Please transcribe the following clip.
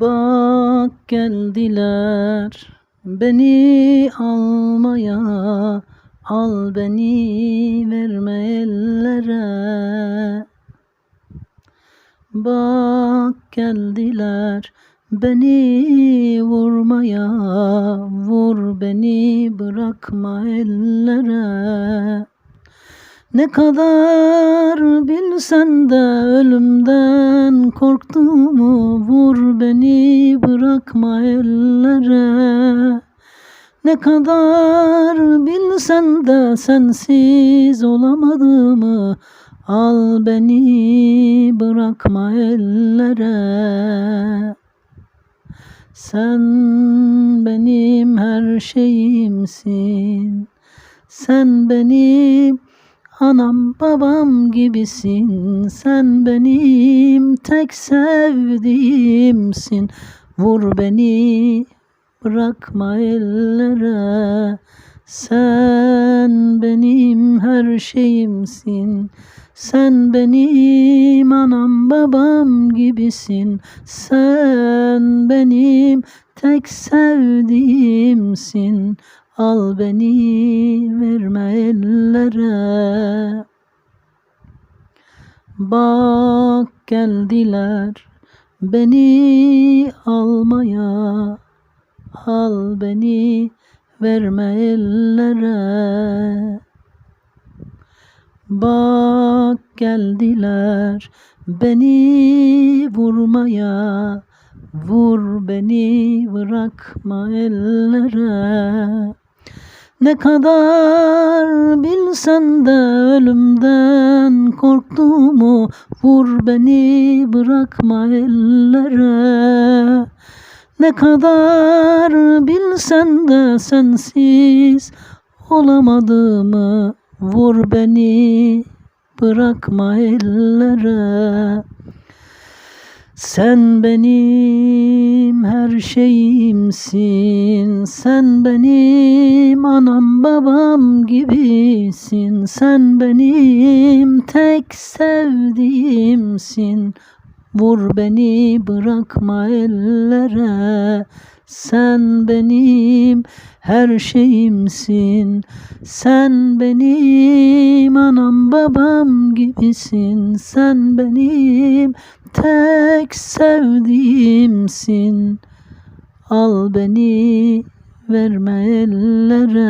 Bak geldiler beni almaya. Al beni verme ellere. Bak geldiler beni vurmaya. Vur beni bırakma ellere. Ne kadar bilsen de ölümden korktuğumu vur beni bırakma ellere. Ne kadar bilsen de sensiz olamadığımı al beni bırakma ellere. Sen benim her şeyimsin. Sen benim Anam babam gibisin. Sen benim tek sevdiğimsin. Vur beni bırakma ellere. Sen benim her şeyimsin. Sen benim anam babam gibisin. Sen benim tek sevdiğimsin Al beni verme ellere. Bak geldiler beni almaya. Al beni verme ellere. Bak geldiler beni vurmaya. Vur beni bırakma ellere ne kadar bilsen de ölümden korktuğumu Vur beni bırakma ellere. Ne kadar bilsen de sensiz olamadığımı Vur beni bırakma ellere. Sen benim her şeyimsin, sen benim gibisin, sen benim tek sevdiğimsin. Vur beni bırakma ellere, sen benim her şeyimsin. Sen benim anam babam gibisin. Sen benim tek sevdiğimsin. Al beni verme ellere.